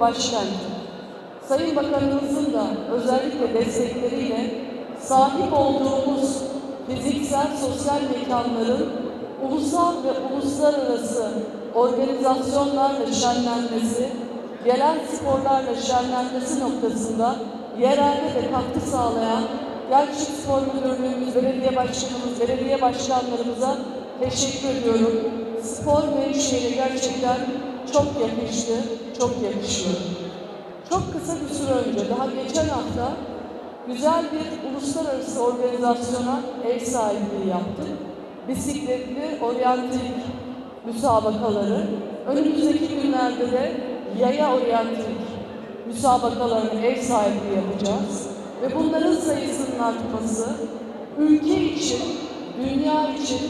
başkenti. Sayın Bakanımızın da özellikle destekleriyle sahip olduğumuz fiziksel sosyal mekanların ulusal ve uluslararası organizasyonlarla şenlenmesi, gelen sporlarla şenlenmesi noktasında yerelde de katkı sağlayan Gençlik Spor Müdürlüğümüz, belediye başkanımız, belediye başkanlarımıza teşekkür ediyorum. Spor Nevşehir'e gerçekten çok yakıştı, çok yakışıyor. Çok kısa bir süre önce, daha geçen hafta güzel bir uluslararası organizasyona ev sahipliği yaptık. Bisikletli oryantik müsabakaları. Önümüzdeki günlerde de yaya oryantik müsabakalarına ev sahipliği yapacağız. Ve bunların sayısının artması ülke için, dünya için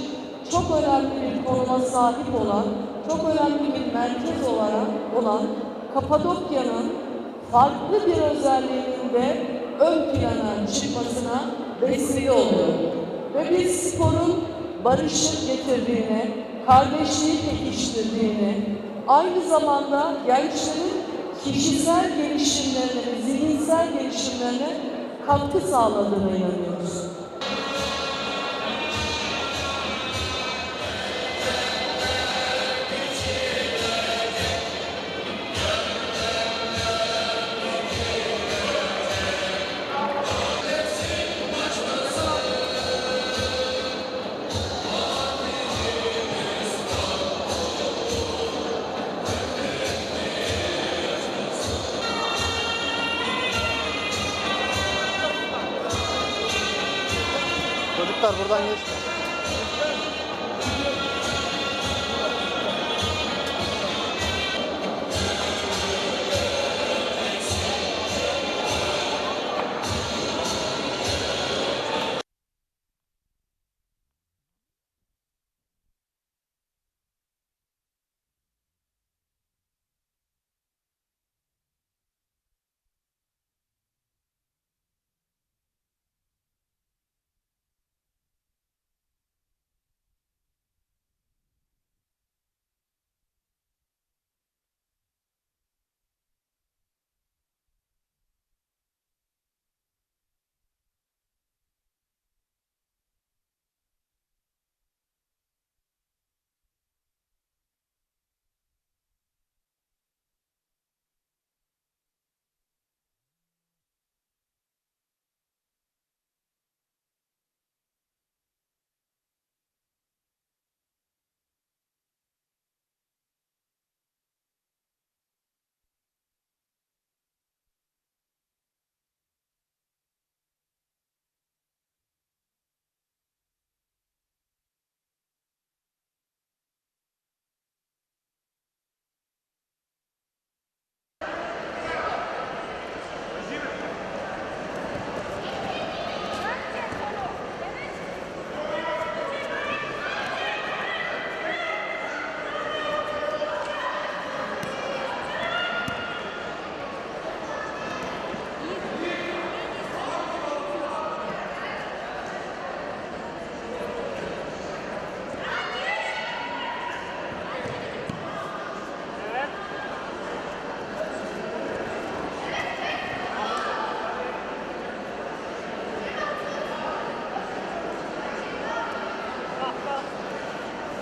çok önemli bir konuma sahip olan, çok önemli bir merkez olarak olan Kapadokya'nın farklı bir özelliğinin de ön plana çıkmasına vesile oluyor. Ve biz sporun barışı getirdiğini, kardeşliği pekiştirdiğini, aynı zamanda gençlerin kişisel gelişimlerine zihinsel gelişimlerine katkı sağladığına inanıyoruz. Çocuklar buradan geçmiyor.